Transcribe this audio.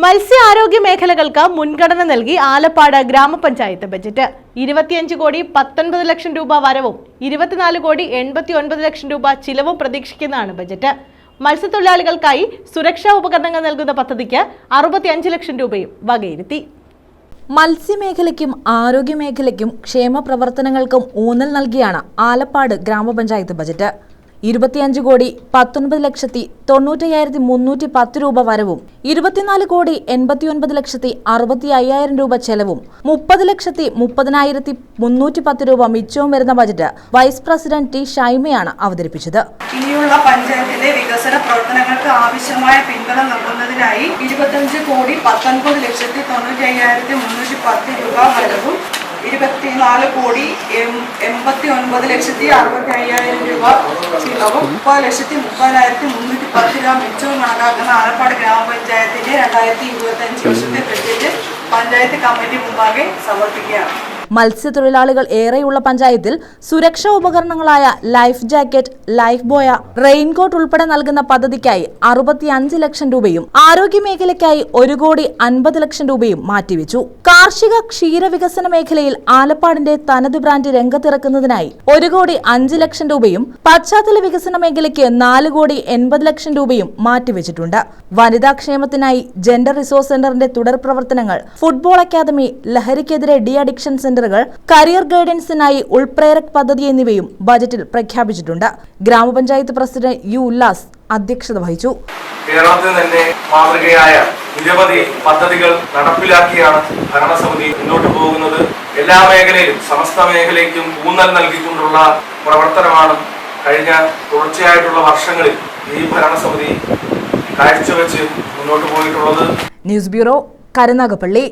മത്സ്യ ആരോഗ്യ മേഖലകൾക്ക് മുൻഗണന നൽകി ആലപ്പാട് ഗ്രാമപഞ്ചായത്ത് ബജറ്റ്. ഇരുപത്തിയഞ്ച് കോടി പത്തൊൻപത് ലക്ഷം രൂപ വരവും ഇരുപത്തിനാല് കോടി എൺപത്തി ഒൻപത് ലക്ഷം രൂപ ചിലവും പ്രതീക്ഷിക്കുന്നതാണ് ബജറ്റ്. മത്സ്യത്തൊഴിലാളികൾക്കായി സുരക്ഷാ ഉപകരണങ്ങൾ നൽകുന്ന പദ്ധതിക്ക് അറുപത്തിയഞ്ച് ലക്ഷം രൂപയും വകയിരുത്തി. മത്സ്യമേഖലയ്ക്കും ആരോഗ്യമേഖലയ്ക്കും ക്ഷേമ പ്രവർത്തനങ്ങൾക്കും ഊന്നൽ നൽകിയാണ് ആലപ്പാട് ഗ്രാമപഞ്ചായത്ത് ബജറ്റ്. ഇരുപത്തിയഞ്ച് കോടി പത്തൊൻപത് ലക്ഷത്തി തൊണ്ണൂറ്റയ്യായിരത്തി മുന്നൂറ്റി പത്ത് രൂപ വരവും ഇരുപത്തിനാല് കോടി എൺപത്തിയൊൻപത് ലക്ഷത്തി അറുപത്തി അയ്യായിരം രൂപ ചെലവും മുപ്പത് ലക്ഷത്തി മുപ്പതിനായിരത്തി മുന്നൂറ്റി പത്ത് രൂപ മിച്ചവും വരുന്ന ബജറ്റ് വൈസ് പ്രസിഡന്റ് ടി ഷൈമയാണ് അവതരിപ്പിച്ചത്. ഇനിയുള്ള പഞ്ചായത്തിലെ വികസന പ്രവർത്തനങ്ങൾക്ക് ആവശ്യമായ പിന്തുണ നൽകുന്നതിനായി ഇരുപത്തിയഞ്ച് കോടി പത്തൊൻപത് ലക്ഷത്തി തൊണ്ണൂറ്റി അയ്യായിരത്തി മുന്നൂറ്റി പത്ത് രൂപ വരവും ഇരുപത്തിനാല് കോടി എൺപത്തി ഒൻപത് ലക്ഷത്തി അറുപത്തി അയ്യായിരം രൂപ ചിലവും മുപ്പത് ലക്ഷത്തി മുപ്പതിനായിരത്തി മുന്നൂറ്റി പത്ത് രൂപ മിച്ചവും കണക്കാക്കുന്ന ആലപ്പാട് ഗ്രാമപഞ്ചായത്തിന്റെ രണ്ടായിരത്തി ഇരുപത്തി അഞ്ച് വർഷത്തെ ബഡ്ജറ്റ് പഞ്ചായത്ത് കമ്മിറ്റി മുമ്പാകെ സമർപ്പിക്കുകയാണ്. മത്സ്യത്തൊഴിലാളികൾ ഏറെയുള്ള പഞ്ചായത്തിൽ സുരക്ഷാ ഉപകരണങ്ങളായ life jacket life buoy raincoat ഉൾപ്പെടെ നൽകുന്ന പദ്ധതിക്കായി അറുപത്തിയഞ്ച് ലക്ഷം രൂപയും ആരോഗ്യ മേഖലയ്ക്കായി ഒരു കോടി അൻപത് ലക്ഷം രൂപയും മാറ്റിവെച്ചു. കാർഷിക ക്ഷീരവികസന മേഖലയിൽ ആലപ്പാടിന്റെ തനത് ബ്രാൻഡ് രംഗത്തിറക്കുന്നതിനായി ഒരു കോടി അഞ്ച് ലക്ഷം രൂപയും പശ്ചാത്തല വികസന മേഖലയ്ക്ക് നാല് കോടി എൺപത് ലക്ഷം രൂപയും മാറ്റിവെച്ചിട്ടുണ്ട്. വനിതാ ക്ഷേമത്തിനായി ജെൻഡർ റിസോഴ്സ് സെന്ററിന്റെ തുടർ പ്രവർത്തനങ്ങൾ ഫുട്ബോൾ അക്കാദമി ലഹരിക്കെതിരെ ഡി അഡിക്ഷൻ സെന്ററുകൾ കരിയർ ഗൈഡൻസിനായി ഉൾപ്രേരക് പദ്ധതി എന്നിവയും ബജറ്റിൽ പ്രഖ്യാപിച്ചിട്ടുണ്ട്. ഗ്രാമപഞ്ചായത്ത് പ്രസിഡന്റ് യു ഉല്ലാസ് അധ്യക്ഷത വഹിച്ചു. കേരളത്തിൽ തന്നെ മാതൃകയായ നിരവധി പദ്ധതികൾ നടപ്പിലാക്കിയാണ് ഭരണസമിതി മുന്നോട്ട് പോകുന്നത്. എല്ലാ മേഖലയിലും സമസ്ത മേഖലയ്ക്കും ഊന്നൽ നൽകിക്കൊണ്ടുള്ള പ്രവർത്തനമാണ് കഴിഞ്ഞ തുടർച്ചയായിട്ടുള്ള വർഷങ്ങളിൽ ഈ ഭരണസമിതി കാഴ്ചവെച്ച് മുന്നോട്ട് പോയിട്ടുള്ളത്. News bureau Karunagappally.